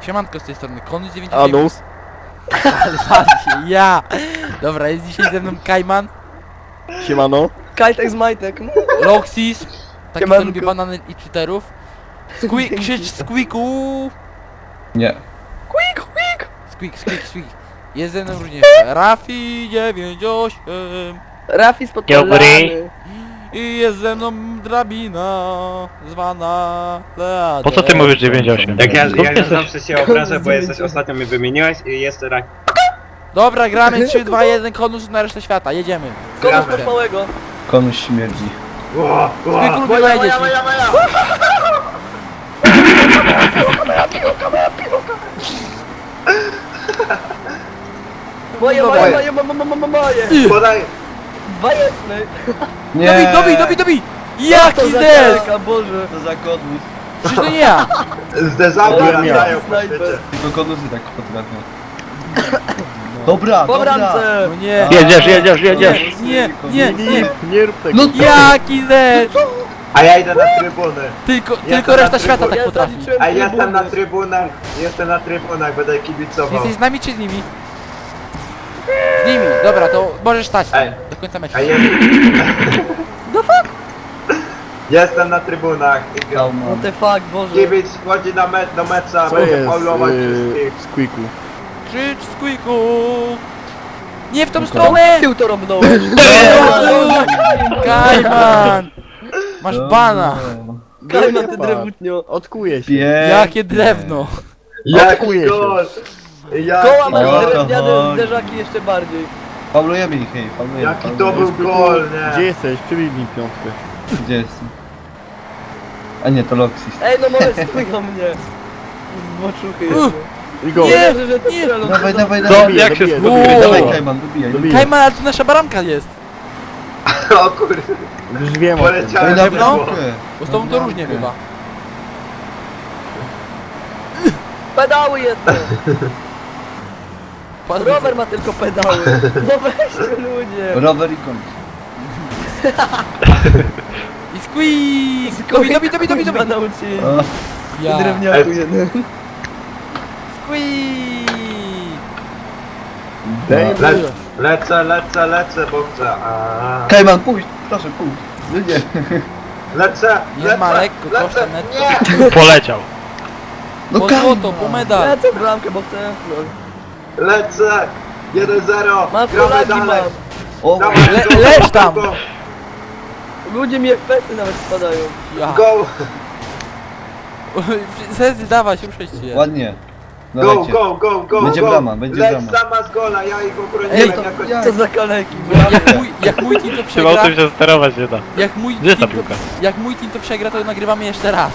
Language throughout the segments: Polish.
Siemanko z tej strony, Konus 99. Anus. Ale bardziej, ja! Dobra, jest dzisiaj ze mną Kajman, Siemano. Kajtek z majtek. Roxys, taki co Siemanko. lubi banany i cheaterów. Squeak, krzycz Squeaku! Nie. Quick, quick! Squeak, squeak, squeak. Jest ze mną również Rafi 98 Rafi z Dobry. podpalany. I jest ze mną drabina zwana Leader. Po co ty mówisz 98? Jak ja, Skąd ja jesteś? zawsze się obrażę, bo jesteś ostatnio mnie wymieniłeś i jest rak. Dobra, gramy 3, 2, 1, Konus na resztę świata, jedziemy. Komuś Gramy. małego. Komuś śmierdzi. Ło, ło, dzieci. moja, moja! Moje, moje, moje, moje, moje, moje, moje. Podaj! Bajeczny. Nie! Dobij, dobij, dobij, dobij! Jaki To za zes! kaleka, Boże. To za kodłus. Przecież to nie ja! Zdezały Ja latają po snajper. świecie. Tylko kodłusy tak potrafią. Dobra, Po dobra. bramce. No nie! Jedziesz, jedziesz, jedziesz! Nie, nie, nie! Nie rób tego. No Jaki zes! A ja idę na trybuny. Tylko, Ja tylko reszta świata tak Ja potrafi. A jestem na trybunach, jestem na trybunach, będę kibicował. Jesteś z nami czy z nimi? Z nimi, dobra, to możesz stać Ej. Końca meczu. A jest... Jestem na trybunach i gram. What the fuck, Boże. Kibic wchodzi na me do mecza, Co będzie jest faulować yy, wszystkich. w squeaku? Krzycz squeaku! Nie w tą stronę! Tył to robnąłeś. Kajman! Masz bana! Kajman, ty drewutnio. Odkuję się. Jakie drewno! Jaki się. gol! Jaki Koła masz gol! drewniane chodzi. zderzaki jeszcze bardziej. Faulujemy ich, hej, faulujemy. Jaki to faulujemy. był gol, Gdzie nie? jesteś? Przybij mi piątkę. Gdzie jestem? A nie, to Loxis. Ej, no może stój na mnie. Z boczuchy jeszcze. I go. Nie! Że to nie. strzelą. Dawaj, dawaj, dawaj. jak się dobiję, skupisz? dobiję, Dawaj, dobiję. Kajman, dobijaj. Dobiję. Kajman, ale tu nasza baranka jest! O kurde, Już wiem o tym. poleciałem Dawaj na bramkę. Bo z tobą to różnie bywa. Pedały jedne. Patrz, Rower ma tylko pedały. No weźcie ludzie. Rower i koniec. I squeak! Dobij, dobij, dobij, dobij, dobij! Kuźwa nauczyli. O, Ja! Drewniaku jeden. Squeak! Daj Le lecę, lecę, lecę, bo chcę. A... Kajman, pójdź, proszę, pójdź. Nie. Lecę, Nie lecę, ma lekko, lecę, kosztem netto. nie! Poleciał. No Po złoto, po medal! Lecę bramkę, bo chcę. No. Lecę! 1-0, Mam gramy kolagi dalej! mam. O, Dawaj, Le- go, leć tam! Go, Ludzie mi FPS-y nawet spadają. Ja! go, Zezy, dawaj, ruszaj się! ładnie. go, Dawajcie. go, go, go, Będzie go. brama, będzie Leć brama. sama z gola, ja ich Ej, obroniłem to jakoś. ja- Co za kaleki. Jak mój, jak mój team to Trzeba o przegra, tym się sterować nie da. jak mój Gdzie jest ta team to, piłka? jak mój team to przegra, to nagrywamy jeszcze raz.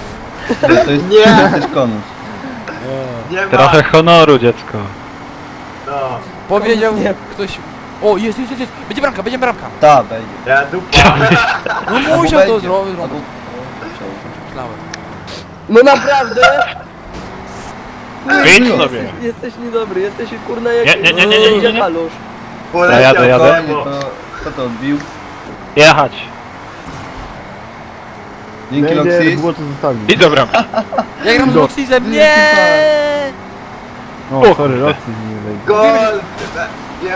To jest, Nie. to jesteś konus. Nie ma, Trochę honoru, dziecko. No. Powiedział ktoś... O, jest, jest, jest, jest! Będzie bramka, będzie bramka! Ta, będzie. Ja dupa. No musiał to będzie. zrobić, Albo- myślałem. No naprawdę? Idź Jesteś- sobie. Jesteś niedobry, jesteś kurna jak... Nie, nie, nie, nie, nie, nie, nie. Halusz. Poleciał jadę, jadę. To... Kto to odbił? Jechać. Dzięki Loxis. było to zostawić. I. Ja gram z. Roxysem, nie! O, sorry, Roxy nie wejdzie. Gol!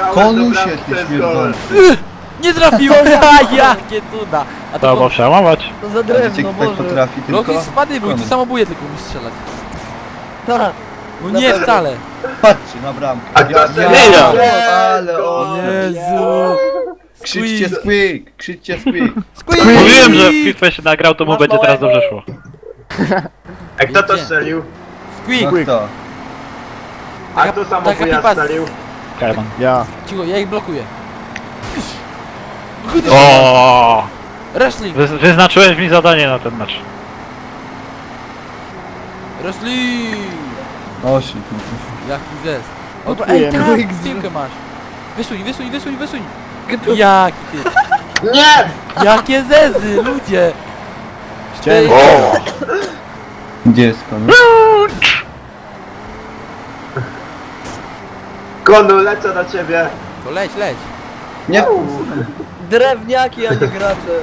Do Konusie, ty śmierdzący. Nie trafiłem! A jakie cuda! A To to bo przełamać. To za Wiecie, drewno, kto tak Boże. potrafi tylko... Roxys spadł, bo ty Konus. samobuje tylko umiesz strzelać. Tak. No nie wcale. Patrzcie na bramkę. A kto Ja- Nie, ale on- Jezu! Krzyczcie squeak, krzyczcie squeak. Squeak! Mówiłem, że w FIFA się nagrał, to mu Masz będzie teraz małego. dobrze szło. A kto to strzelił? No Squeak! kto? A Taka- kto taka pipa- strzelił? Kajman. Ja. Cicho, ja ich blokuję. O, Wrestling! wy, Wyznaczyłeś mi zadanie na ten mecz. Wrestling! O, shit. Jaki zes. Dobra, Odkuję. ej, tak, piłkę masz. Wysuń, wysuń, wysuń, wysuń. Jaki ty. Nie! Jakie zezy, ludzie! Cztery- Gdzie jest konus? Konu, lecę do ciebie. To leć, leć. Nie. Drewniaki, a nie gracze.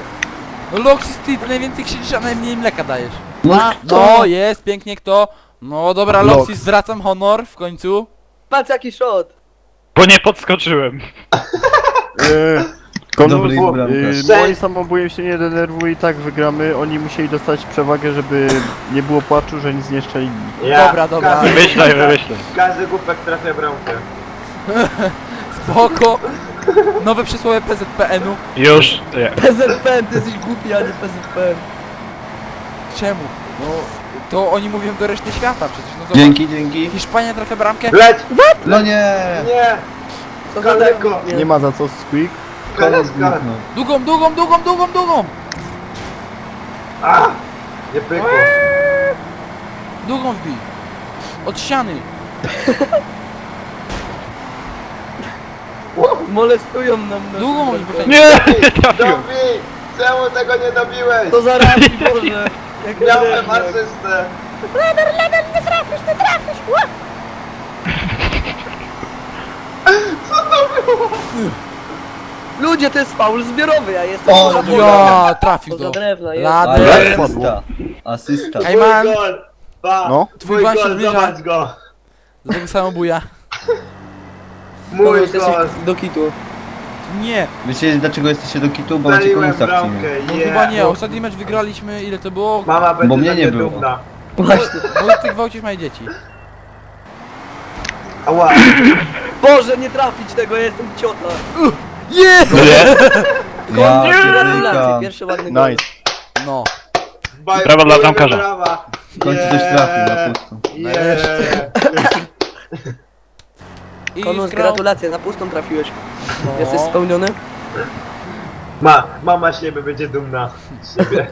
No Loxis, ty najwięcej krzyczysz, a najmniej mleka dajesz. No, No, jest, pięknie, kto? No dobra, Lox. Loxis, zwracam honor w końcu. Patrz jaki shot. Bo nie podskoczyłem. Eee, Dobry bo, bramkarz. yy, moim samobujem się nie denerwuj i tak wygramy. Oni musieli dostać przewagę, żeby nie było płaczu, że nic nie szczelili. Ja, Dobra, dobra. Każdy, Wymyślaj, wymyślaj. każdy głupek trafia bramkę. Spoko. Nowe przysłowie PZPN-u. Już. Nie. PZPN, ty jesteś głupi, a nie PZPN. Czemu? No, to oni mówią do reszty świata przecież. No zobacz. Dzięki, dzięki. Hiszpania trafia bramkę. Leć! No nie! Nie! Co za drewno. Nie ma za co squeak. Koniec Kaleska! zniknął. Długą, długą, długą, długą, długą. A! Nie pykło. Długą wbij. Od ściany. Molestują nam na Długą oni potem. Nie! Nie trafiłem. Czemu tego nie dobiłeś? To za rabi, Boże. Jak Miałem asystę. Ludzie, to jest faul zbiorowy, ja jestem O, poza. Ja, trafił Poza to. drewna, jest. Lader. Ale Spadło. asysta. Asysta. Ej, Twój gol! Pa! No. Twój Twój gol, zbliża. zobacz go! Do tego samobuja. Mój Kogoś jesteś gol! do kitu. Nie, Wiecie dlaczego jesteście do kitu? Bo macie konusa w bramkę, teamie. no yeah. chyba nie. Ostatni mecz wygraliśmy, ile to było? Mama będzie Bo mnie ze nie było. dumna. Właśnie. Bo ty gwałcisz moje dzieci. Ała! Boże, nie trafić tego, ja jestem ciota. Nie! Ja Gratulacje, pierdolę. pierwszy ładny gol. Nice. No. Baj- Brawa dla bramkarza. brawa. W końcu coś trafił na pusto. I Konus, wgrał- gratulacje, na pustą trafiłeś. No. Jesteś spełniony? Ma, mama z siebie będzie dumna. Z siebie.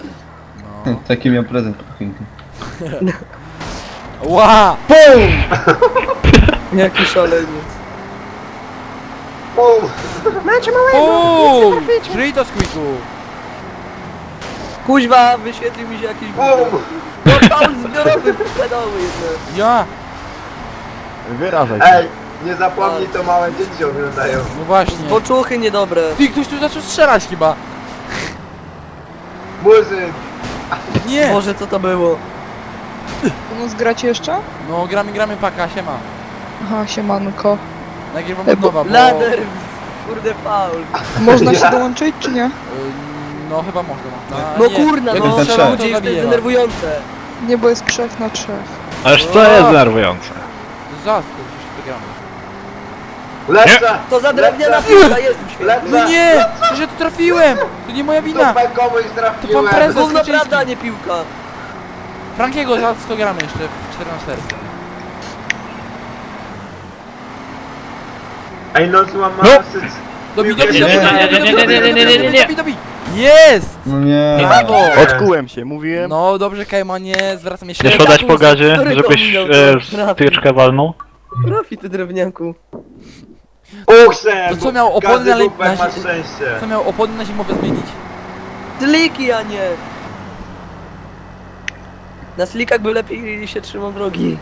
No. Taki miał prezent po chwilkę. Ła! Jaki szaleniec. Bum! Uuu! Żyj to squeaku! Kuźwa, wyświetlił mi się jakiś Bum! No faul zbiorowy, pedały jedne. Ja! Wyrażaj się. Ej, nie zapomnij, to małe dzieci oglądają. No właśnie. Poczuchy niedobre. Ty, ktoś tu zaczął strzelać chyba. Murzyn! Nie! Boże, co to było? No zgracie jeszcze? No gramy, gramy paka, siema. Aha, siemanko. Nagrywam Ej, od bo- nowa, bo... Lader, kurde faul. Można Ja. się dołączyć, czy nie? Y, No chyba można. No, No nie. kurna, Jak no, to strzelam, ludzie, to jest to jest zabiję denerwujące. Nie, bo jest trzech na trzech. Aż co jest denerwujące. Zaraz, przecież wygramy. Lecę! To za drewniana Lecę! piłka jest im świetnie. Lecę! No nie! Przecież ja tu trafiłem! To nie moja wina! Super komuś To trafiłem! pan prezes. Gówno Kaczyński. prawda, nie piłka. Frankiego za 100 gramy jeszcze w 14 Ej, no złam No. asyst. Dobi, dobi, dobi, nie, nie, dobi, nie, dobi, nie, nie, nie, nie, nie, nie. dobi, dobi, Jest! No nie. Brawo! Odkułem się, mówiłem. No dobrze, Kajmanie, zwracam jeszcze Nie raz. podać po gazie, żebyś dominał e, to? Styczkę walnął. Trafi ty drewniaku. Uchrze! To co miał opony Każdy na głupek na ma zi- szczęście. Co miał opony na zimowe zmienić? Sliki, a nie. Na slikach by lepiej się trzymał drogi.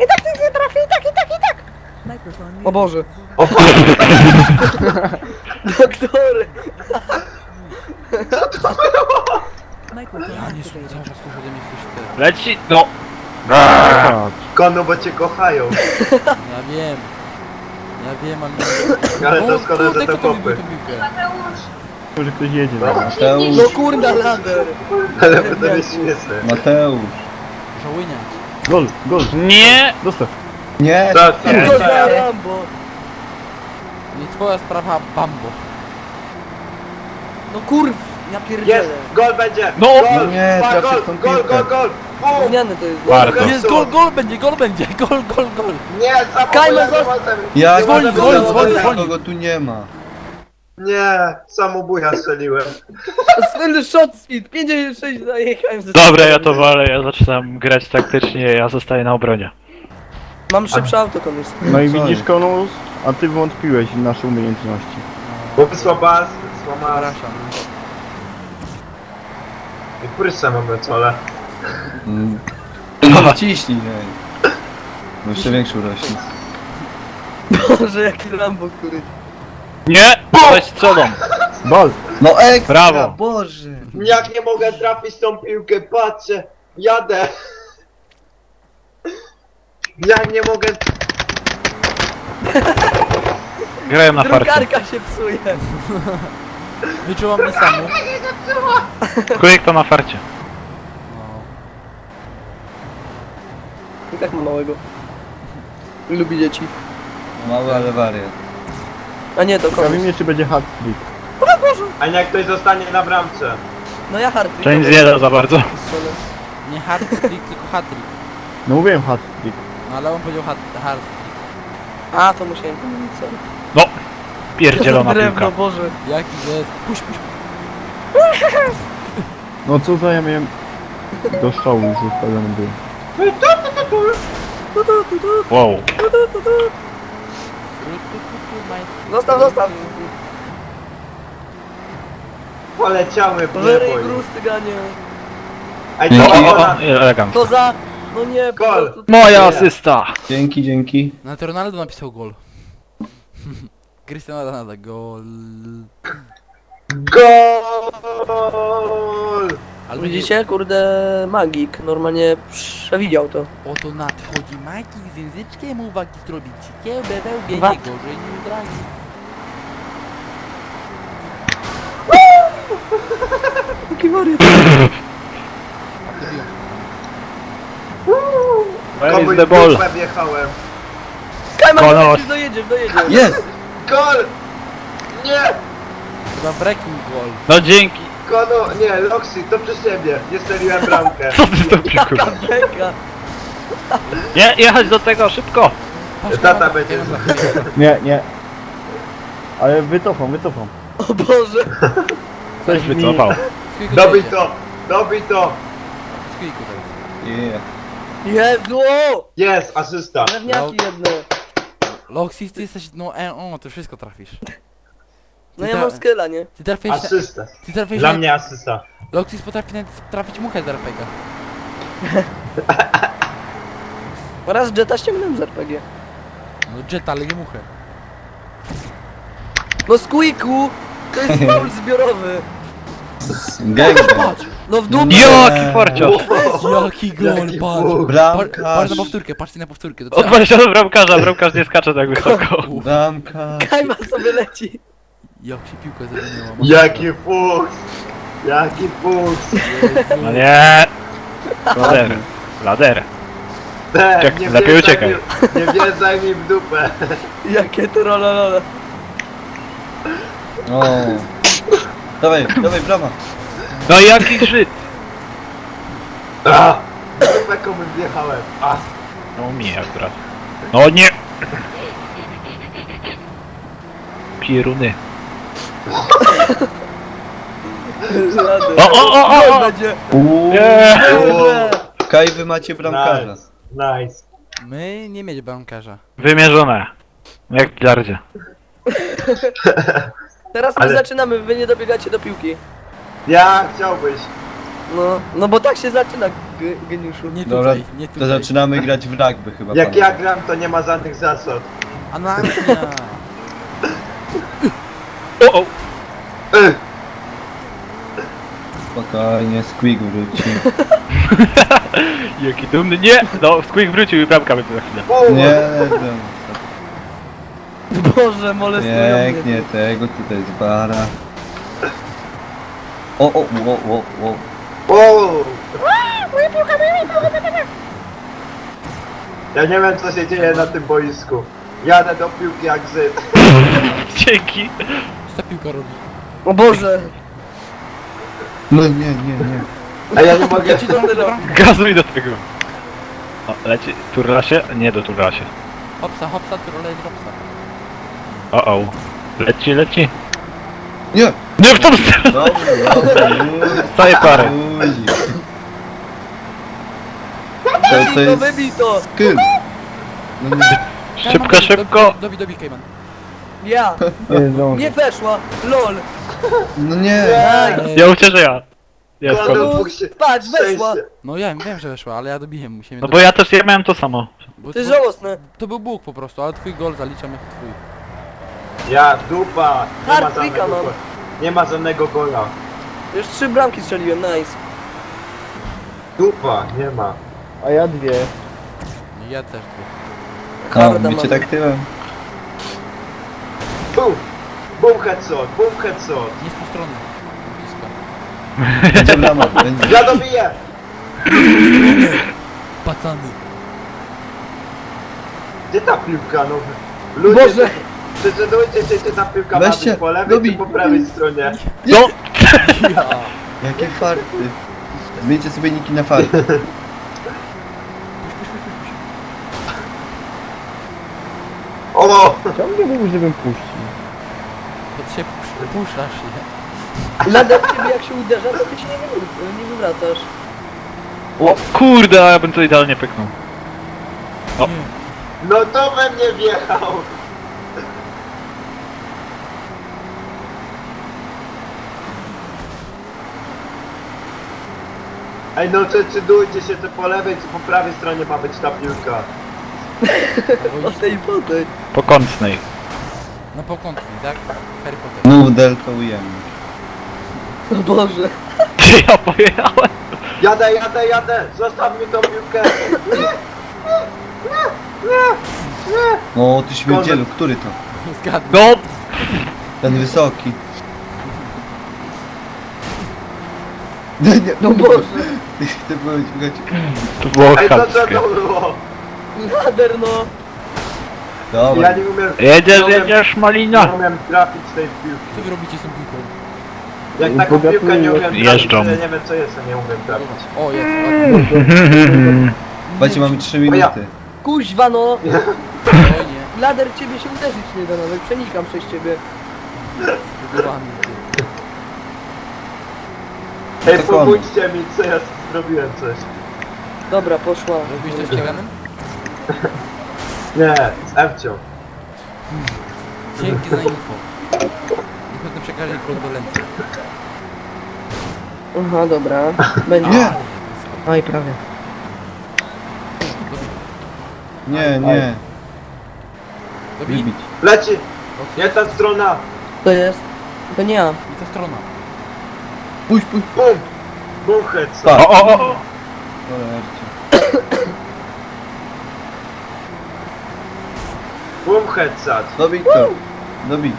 I tak nic nie trafi, i tak, i tak, i tak. O Boże. O, Doktory. Ja nie słuchaj, cały czas słuchaj ode mnie coś. Leci, no. Tak. Kono, bo cię kochają. Ja wiem. Ja wiem, ale... Ale to szkoda, kurde, że to popy. tą piłkę? Może ktoś jedzie. No. Mateusz. No kurda lader. Ale to jest śmieszne. Mateusz. Żałynia. Gol, gol. Nie! Dostaw. Nie! Co ty? za Rambo. Nie twoja sprawa, Bambo. No kurw, ja Jest! pierdzielę. Gol będzie! No! Gol! Nie, gol, w tą gol, piłkę. gol, gol! Bum! Gówniany to jest. Warto. Jest gol, gol będzie, gol będzie, gol, gol, gol. Nie, Kajman samobuja został- zawodzem! Jak Zwolnij, to zwolnij, za- zwolnij, za- zwolnij. Kogo tu nie ma. Nie, samobuja strzeliłem. Słynny shot speed, 56 zajechałem ze Dobra, ja to walę, ja zaczynam grać taktycznie, ja zostaję na obronie. Mam szybsze auto komuś. No i Co widzisz jest? Konus, a ty wątpiłeś w nasze umiejętności. Bo słaba, słaba... Przepraszam. I pryszcze mam na Mm. No ciśnij, ej. Bo jeszcze większy urośnie. Boże, jaki Rambo, który... Nie! Weź strzelą! Bal! No ekstra! Brawo. Boże! Jak nie mogę trafić tą piłkę, patrzę, jadę. Ja nie mogę... Grają na farcie. Drukarka się psuje. Wyczułam mnie samu. Quick to na farcie. I tak ma małego. Lubi dzieci. Mały, ale wariat. A nie, to Ciekawi komuś. mnie, czy będzie hat-trick. A jak ktoś zostanie na bramce? No ja hard. To nic nie da za bardzo. Strzelę. Nie hard trick, tylko hat trick. No mówiłem hat-trick. No ale on powiedział hard trick. A, to musiałem pomylić, sorry. Pierdzielona Drewno, piłka. Boże. Jaki jest? Puść, puść. No co za ja miałem... Do strzału już ustawiony był. Wow. Zostaw, zostaw. Poleciały Żerej niebo. gruz, tyganie. Ej, to O, o, o, elegant. To za... No nie, po Gol. prostu... Moja asysta. Dzięki, dzięki. Na to Ronaldo napisał gol. Cristiano Ronaldo, gol. GOL! Ale Widzicie, kurde, magik normalnie przewidział to. Oto nadchodzi magik z języczkiem, uwagi zrobić kiełbę, wełbie, nie gorzej nie udragi. Jaki wariat. Where Komuś is the ball? dupę wjechałem. Kajman, Kolos. dojedziesz, dojedziesz, dojedziesz. Jest! Gol! Nie! Chyba breaking gol. No dzięki. Kono, nie, Loxy, to przez ciebie. Nie strzeliłem bramkę. Co ty zrobił, kurwa? Nie, jechać do tego, szybko. Tata będzie. Nie, nie. Ale wycofam, wycofam. O Boże. Coś wycofał. Dobij to! Dobij to! To jest. Yeah. Jezu! Jest, asysta. Drewniaki jedne. Loxis, ty jesteś, no e, o, ty wszystko trafisz. No Ty ja ta- mam skilla, nie? Ty trafisz, na, Asysta. ty trafisz Dla na, mnie asysta. Loxis potrafi nawet trafić muchę z RPG. Raz Jetta ściągnąłem z RPG. No jet, ale nie muchę. No Squeaku! To jest faul zbiorowy. Gangbang. No w dupie. Jaki forciarz. Jaki gol, Jaki patrz. Patrz na powtórkę, patrzcie na powtórkę. To Odwal się do bramkarza, bramkarz nie skacze tak wysoko. Bramkarz. Kajman sobie leci. Jak się piłkę zamieniła. Jaki fuks! Jaki fuks! No nie. Lader. Lader. Te, Uciek- nie lepiej wjeżdżaj uciekaj. Mi, nie wjeżdżaj mi w dupę. Jakie to rololole. O. Dawaj, dawaj, brama. No jaki Żyd. A, w dupę komu wjechałem. A, No mi akurat. No nie. Pieruny. O, o, o, o, o. będzie. Uuu. Nie. Kaj, wy macie bramkarza. nice. Nice. My nie mieć bramkarza. Wymierzone. Jak w bilardzie. Teraz my Ale- zaczynamy, wy nie dobiegacie do piłki. Ja chciałbyś. No, no bo tak się zaczyna, g- geniuszu. Nie Dobra, tutaj, nie to tutaj. zaczynamy grać w rugby chyba. Jak panowie. ja gram, to nie ma żadnych zasad. Anarchia. O, o. Ech, Spokojnie, Squeak wróci. Jaki dumny. Nie. No, Squeak wrócił i bramka będzie za chwilę. o, Nie, Boże, molestują mnie. pięknie tego, tutaj jest bara. O, o, o, o, o. o. Ja nie wiem co się dzieje na tym boisku. Jadę do piłki jak Żyd. Dzięki. Ta piłka robi? O Boże. No nie, nie, nie. A ja nie mogę. Leci do do bramki. Gazuj do tego. O, leci. Turla się? Nie do turla się. Hopsa, hopsa, turole, dropsa. O, o. Leci, leci. Nie! Nie w tą stronę. Staje parę. To, to to, jest wybij to. skill. No nie, Szybko, szybko. Dobi, dobi, Kejman. Ja. Nie zdążę. Nie weszła. LOL. no nie. Ja ucieszę ja. Jest koniec. Się- Patrz, weszła. szczęście. No ja wiem, że weszła, ale ja dobiłem, musiałem... No bo ja też ja miałem to samo. bo To jest to, żałosne. to był Bóg po prostu, ale twój gol zaliczam jako twój. Ja, dupa. Nie ma Hard żadnego mam. gola. Nie ma żadnego gola. Już trzy bramki strzeliłem, nice. Dupa, nie ma. A ja dwie. Ja też tu. A, Harda bicie mamy. tak tyłem. Bum! Bum headshot, bum headshot. Nie w tą stronę. Blisko. Będzie brama, będzie. Ja dobiję! Pacany. Gdzie ta piłka, no? Ludzie, Boże! Zdecydujcie się, czy ta piłka Weźcie, ma być po lewej, czy po prawej stronie. No! Ja. Jakie farty. Zmieńcie sobie niki na farty. O! Ciągle mówisz, żebym puścił. To się pusz- puszasz, nie? Lader ciebie jak się uderza, to ty się nie, wy- nie wywracasz. O kurde, a ja bym to idealnie pyknął. O. No to we mnie wjechał! Ej no decydujcie się, czy po lewej, czy po prawej stronie ma być ta piłka. O tej wody. Po kątnej. No po kątnej, tak? Harry Potter. No, delta ujemny. O Boże. Gdzie ja pojechałem? Jadę, jadę, jadę! Zostaw mi tą piłkę! O, ty śmierdzielu, który to? Zgadnij. No! Ten wysoki. No nie, No Boże. Ty byłeś, słuchajcie. To było Ej, co, co chamskie. to było? Lader no. Dobra. Ja nie umiem... Jedziesz, nie umiem- jedziesz, malina! Nie umiem trafić tej piłki. Co wy robicie z tą piłką? Jak taką piłkę nie umiem trafić, Jeżdżą. to ja nie wiem co jest, a nie umiem trafić. O, jest, ładnie. Słuchajcie, mamy 3 O ja. minuty. Kuźwa no. Spokojnie. Lader ciebie się uderzyć nie da nawet. Przenikam przez ciebie. Zbudowany. Ej, komu? pomóżcie mi, co ja zrobiłem coś. Dobra, poszła. Robisz coś z Keganem? Nie, z Ewcią. Dzięki za info. Niech potem przekaże kondolencje. Aha, dobra. Będzie. Nie! Aj, prawie. Nie, nie. Dobij? Wybić. Leci! Nie ta strona! To jest. To nie ja. I ta strona. Puść, puść. Bum! Bum headshot. O, o, o, o! Cholercie. Bum headshot. Dobij to. Dobij.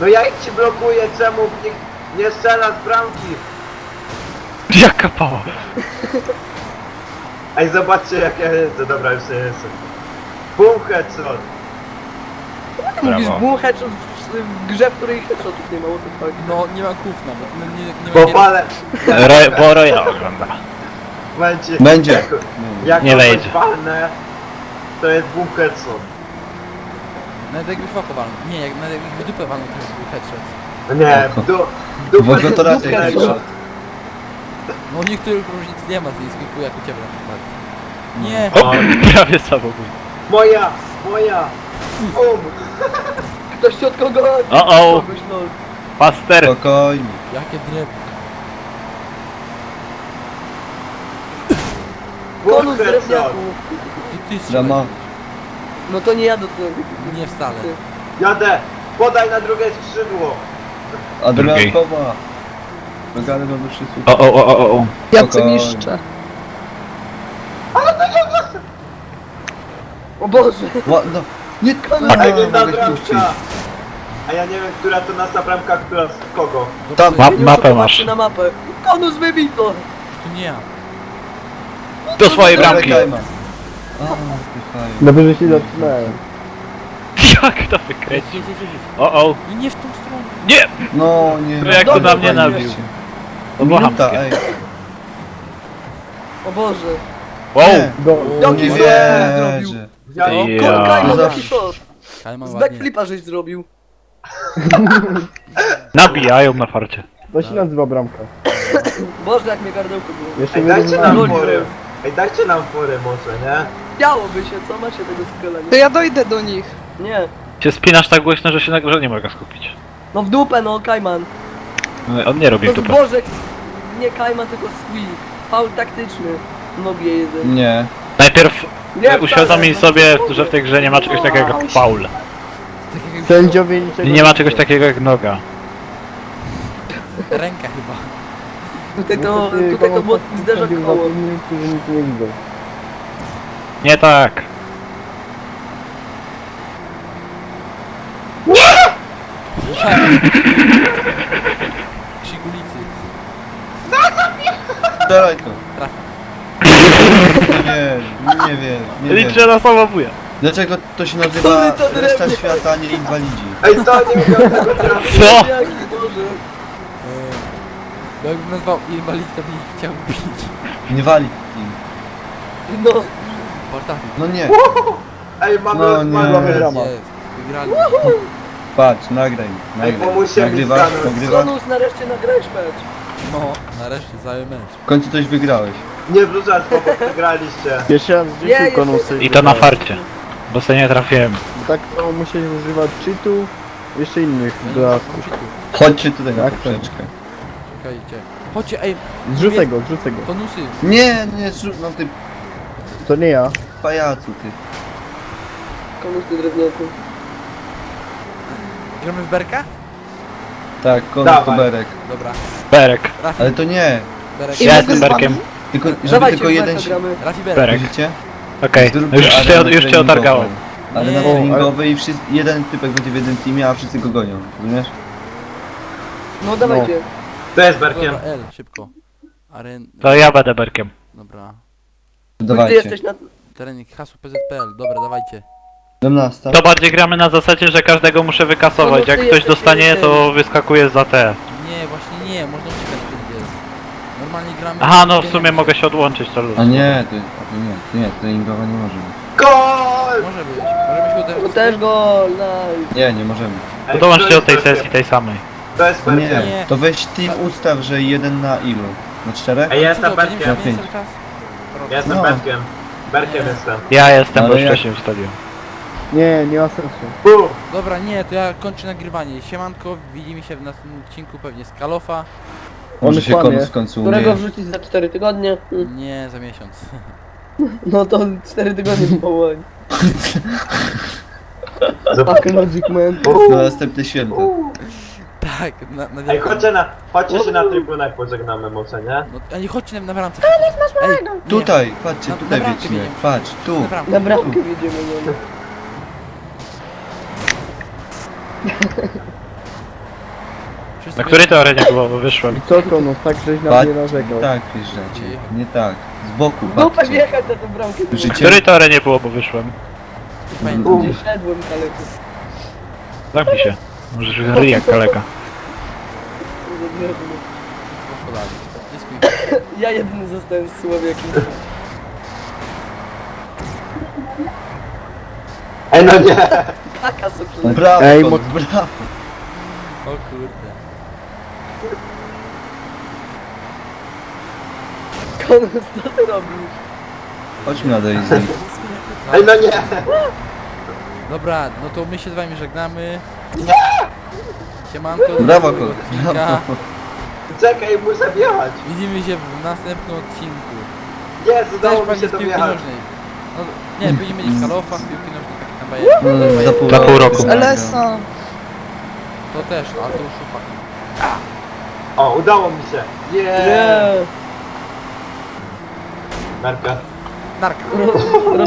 No ja ich ci blokuję, czemu nikt nie strzela z bramki? Jaka pała! Ej, zobaczcie jak ja jestem. Dobra, już nie jestem. Bum headshot. Mówisz Brawo. boom headshot w, w grze, w której headshotów nie ma, what the fuck. No, nie ma kłów nawet. No, nie, nie ma Bo palę. Ro, bo Roya ogląda. Będzie. Będzie. Jak, jak Nie kogoś wejdzie. walnę, to jest bum headshot. Nawet jakby szwako walną. Nie, jak, nawet jakby w dupę walną, to jest był headshot. No Nie, Oko. du, W dupę ogóle to raczej dupę headshot. No niektórych różnic nie ma z tej sklepu jak u ciebie na przykład. Nie! O, prawie samobój. Moja! Moja! Bum! Ktoś ci od kogo... O, o. Kogoś, no. Paster! Spokojnie. Jakie drewno. Bum Konus z headshot! drewniaku. Ty, ty strzelaj. Drama. No to nie ja do tego. Nie wcale. Jadę! Podaj na drugie skrzydło! Adriankowa. Dogany mamy wszyscy. O, o, o, o, o. Jacy Spokojnie. mistrze. O Boże. Ła, no. Nie, A a, nie ta bramka! A ja nie wiem, która to nasza bramka, która z kogo. Tam, mapę masz. na mapę. Konus wybij to. To nie ja. Do swojej bramki. Kajma. A, pychają. Dobrze, że się zatrzymałem. Jak to wykręcił? O, o. I nie w tą stronę. Nie! No nie. To jak to na mnie nabił. To było Minuta, ej. O Boże. Wow! Nie. O, Jaki Nie zrobił. Ja. Kajman jaki shot. Kalman Z ładnie. backflipa żeś zrobił. Nabijają na farcie. To się nazywa bramka. Boże, jak mnie gardełko było. Jeszcze Ej, nie dajcie nam Goliłem. fory. Ej, dajcie nam fory może, nie? Chciałoby się, co macie tego skilla, To ja dojdę do nich. Nie. Się spinasz tak głośno, że się na grze nie mogę skupić. No w dupę, no, Kajman. No, On nie robi To w z dupę. Boże, nie Kajman, tylko Squee. Faul taktyczny. Nobie jeden. Nie. Najpierw Nie, uświadomij wcale, sobie, że w tej grze nie ma czegoś takiego jak faul. Jak Sędziowie niczego I nie ma czegoś takiego jak noga. ręka chyba. Tutaj to, Niestety, tutaj to koło zderzak sędziów koło. zapomnieli, którzy nic nie widzą. Nie tak. To. Trafia. Nie, nie wiem, nie wiem. Liczę na samobój. Dlaczego to się nazywa reszta świata, a nie inwalidzi? Ej, to nie umiał tego trafić. Co? Jaki Boże. Bo jakbym nazwał inwalid, to by nie chciał bić. Inwalid team. No, Portafi. No nie, Ej, mamy No nie. Drama. Jest. Wygrali. patrz, nagraj, Nagrywasz, nagrywasz. Konus nareszcie nagrałeś mecz. No, nareszcie cały mecz. W końcu coś wygrałeś. Nie wrzucać, bo przegraliście. Pierwszy raz w Nie, życiu jeszcze- konusy. I to na farcie. Bo sobie nie trafiłem. Tak to musieli używać cheatu, jeszcze innych No dodatków. Chodźcie tutaj na Jak to? poprzeczkę. Czekajcie. Chodźcie, ej, Zrzucę go, zrzucę go. konusy. Nie, nie, zrzuć, no ty To nie ja. pajacu, ty. Konus ty drewniaku. Gramy w berka? Tak, konus to Dawaj. berek. Dobra. Berek. Rafi, Ale to nie, berek. Ja jestem Berkiem. tylko, żeby Dawajcie, tylko jeden Marka się... gramy. Rafi berek. Berek. Widzicie? Okej, Zróbcie już, cię, już cię treningową. otargałem. Arena Nie. treningowa i wszyscy, jeden typek będzie w jednym teamie, a wszyscy go gonią, rozumiesz? No dawajcie. To jest Berkiem. Dobra, L, szybko. Aren... To ja będę Berkiem. Dobra. Ty Dawajcie. jesteś na... Terenik hasło PZPL. Dobra, dawajcie. Do nas, tak? To bardziej gramy na zasadzie, że każdego muszę wykasować. No, no Jak ty ktoś jesteś dostanie, to wyskakuje za te. Nie, właśnie nie, można uciekać wszędzie. Normalnie gramy... Aha, no w sumie mogę się odłączyć, to luz. A nie, to, a to nie, to nie, treningowa nie może być. Gol! Może być. Możemy się uderzyć. No też gol, nice. Nie, nie możemy. To dołączcie to do tej sesji, tej samej. To jest Berkiem. Nie, Nie. to weź team ustaw, że jeden na ilu? Na czterech? Ej, ja jestem będziemy się pięć. cały czas? Ja jestem No. Berkiem. Berkiem jestem. Ja jestem, Ale bo jak- wcześniej ustaliłem. Nie, nie ma sensu. Dobra, nie, to ja kończę nagrywanie. Siemanko, widzimy się w następnym odcinku pewnie z Kalofa. Może On się kłamie. komuś w końcu Którego wrzucić za 4 tygodnie? Mm. Nie, za miesiąc. No to 4 tygodnie powołań. Fuck Logic Man. Na następne święto. Tak, na, na Ej, chodźcie na, chodźcie się na trybunach pożegnamy może, nie? No, a nie chodźcie na, na bramce. Ej, nie, Tutaj, patrzcie, Na- tutaj na bramkę wiecie. biegniemy. Patrz, tu. Na bramkę. Na bramkę no. Wszyscy Na której to arenie było, bo wyszłem. I co konus, tak żeś na Patrz, mnie narzekał. tak wjeżdżacie. Nie tak. Z boku, Dupę patrzcie. wjechać na tą bramkę. W Życie. której to arenie było, bo wyszłem. Pamiętam. Nie szedłem kaleku. Zamknij się. Możesz ryjak kaleka. Podali. Dyskuj. Ja jedyny zostałem z Słowiekiem. Ej, no nie! Taka sobie. Brawo, Ej, mo- brawo. O kurde. Konus, co ty robisz? Chodźmy na Daisy. Ej, no nie! Dobra, no to my się z wami żegnamy. Siemanko, do Brawo, odcinka. Czekaj, muszę wjechać! Widzimy się w następnym odcinku. Jest, Też udało mi pewnie się z to piłki wjechać. nożnej. No, nie, będziemy mieli skalofa, z piłki nożnej, takie tam bajeczki. Mm, Za pół Za pół roku. roku. LS-a. To też, no, ale to już chłopaki. O, udało mi się! Yeah! Nie. Merka. Narka. Robię